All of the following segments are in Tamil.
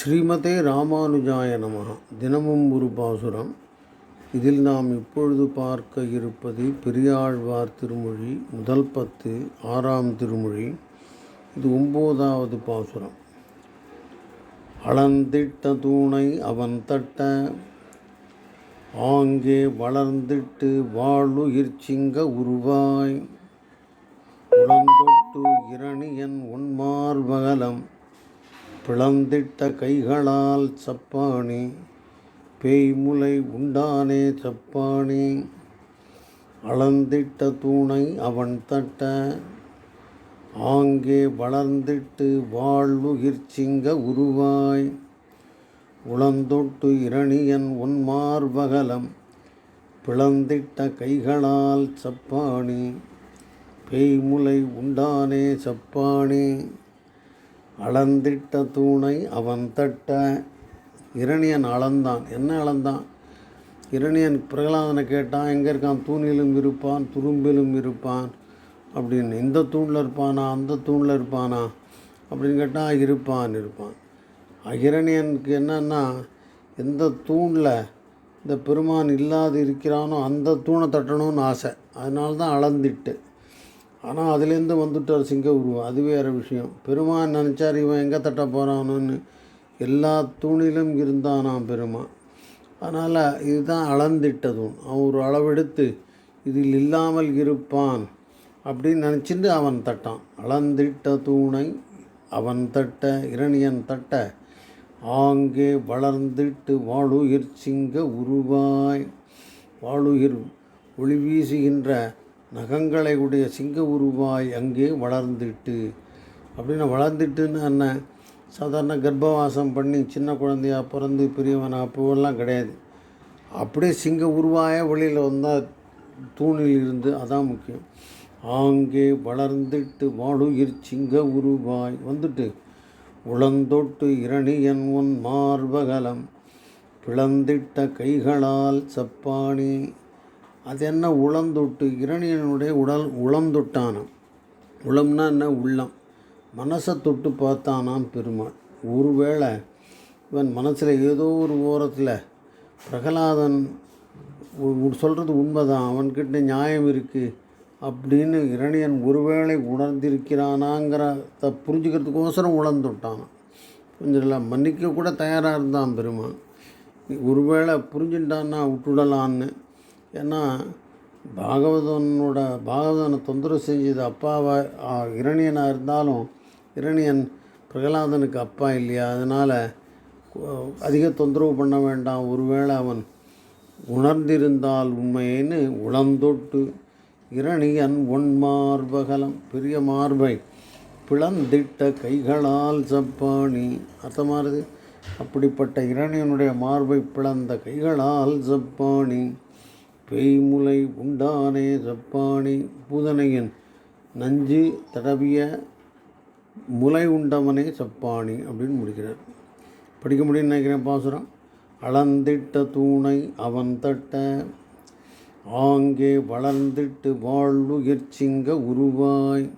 ஸ்ரீமதே ராமானுஜாய நமः. தினமும் ஒரு பாசுரம். இதில் நாம் இப்பொழுது பார்க்க இருப்பது பெரியாழ்வார் திருமொழி முதல் பத்து ஆறாம் திருமொழி. இது ஒம்போதாவது பாசுரம். அளந்திட்ட தூணை அவன் தட்ட ஆங்கே வளர்ந்திட்டு வாழுயிர் சிங்க உருவாய். உளந்தொட்டு இரணியன் உன்மார்பகலம் பிளந்திட்ட கைகளால் சப்பாணி பேய்முலை உண்டானே சப்பானி. அளந்திட்ட தூணை அவன் தட்ட ஆங்கே வளர்ந்திட்டு வாழ்வுயிர் சிங்க உருவாய். உளந்தொட்டு இரணியன் உன்மார்பகலம் பிளந்திட்ட கைகளால் சப்பானி பேய்முலை உண்டானே சப்பானே. அளந்திட்ட தூணை அவன் தட்ட. இரணியன் அளந்தான். என்ன அளந்தான்? இரணியன் பிரகலாதனை கேட்டான் எங்கே இருக்கான்? தூணிலும் இருப்பான் துரும்பிலும் இருப்பான். அப்படின்னு இந்த தூணில் இருப்பானா? அந்த தூணில் இருப்பானா? அப்படின்னு கேட்டால் இருப்பான் இருப்பான். இரணியனுக்கு என்னன்னா எந்த தூணில் இந்த பெருமான் இல்லாது இருக்கிறானோ அந்த தூணை தட்டணும்னு ஆசை. அதனால தான் அளந்திட்டு. ஆனால் அதுலேருந்து வந்துட்டார் சிங்க உருவம் அது வேறு விஷயம். பெருமான் நினச்சார் இவன் எங்கே தட்ட போகிறானோன்னு எல்லா தூணிலும் இருந்தானாம் பெருமான். அதனால் இதுதான் அளந்திட்ட தூண் அவன் ஒரு அளவெடுத்து இதில் இல்லாமல் இருப்பான் அப்படின்னு நினச்சிட்டு அவன் தட்டான். அளந்திட்ட தூணை அவன் தட்ட இரணியன் தட்ட ஆங்கே வளர்ந்திட்டு வாழுயிர் சிங்க உருவாய். வாழுயிர் ஒளி வீசுகின்ற நகங்களை உடைய சிங்க உருவாய் அங்கே வளர்ந்துட்டு. அப்படின்னு வளர்ந்துட்டுன்னு என்ன? சாதாரண கர்ப்பவாசம் பண்ணி சின்ன குழந்தையா பிறந்து பெரியவனாக அப்போவெல்லாம் கிடையாது. அப்படியே சிங்க உருவாய வெளியில் வந்தால் தூணில் இருந்து அதான் முக்கியம். ஆங்கே வளர்ந்துட்டு வாழுயிர் சிங்க உருவாய் வந்துட்டு. உளந்தொட்டு இரணியன் உன் மார்பகலம். பிளந்திட்ட கைகளால் சப்பாணி அது என்ன உளந்தொட்டு? இரணியனுடைய உடல் உளந்தொட்டானாம். உளம்னா என்ன? உள்ளம். மனசை தொட்டு பார்த்தானாம் பெருமாள். ஒருவேளை இவன் மனசில் ஏதோ ஒரு ஓரத்தில் பிரகலாதன் சொல்கிறது உண்மைதான். அவன்கிட்ட நியாயம் இருக்குது அப்படின்னு இரணியன் ஒருவேளை உணர்ந்திருக்கிறானாங்கிறத புரிஞ்சுக்கிறதுக்கோசரம் உணர்ந்துட்டானான் கொஞ்சம் மன்னிக்க கூட தயாராக இருந்தான் பெருமான் ஒருவேளை புரிஞ்சுட்டான்னா விட்டுடலான்னு ஏன்னா பாகவதனோட பாகவதனை தொந்தரவு செஞ்சது அப்பாவா இரணியனாக இருந்தாலும் இரணியன் பிரகலாதனுக்கு அப்பா இல்லையா? அதனால் அதிக தொந்தரவு பண்ண வேண்டாம். ஒருவேளை அவன் உணர்ந்திருந்தால் உண்மையேன்னு உளந்தொட்டு இரணியன் ஒன் மார்பகலம் பெரிய மார்பை பிளந்திட்ட கைகளால் சப்பாணி அர்த்தமானது? அப்படிப்பட்ட இரணியனுடைய மார்பை பிளந்த கைகளால் சப்பாணி பேய்முலை உண்டானே சப்பாணி பூதனையின் நஞ்சு தடவிய முலை உண்டவனே சப்பாணி அப்படின்னு முடிக்கிறார். படிக்க முடியும்னு நினைக்கிறேன் பாசுரம். அளந்திட்ட தூணை அவன் தட்ட ஆங்கே வளர்ந்திட்டு வாழ்வுயிர் சிங்க உருவாய்.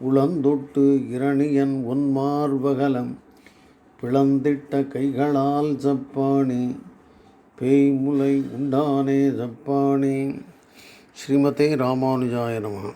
உளந்தொட்டு இரணியன் ஒன்மார்பகலம் பிளந்திட்ட கைகளால் சப்பாணி பேய்முலை உண்டானே தப்பானே. ஸ்ரீமதே ராமானுஜாய நமகா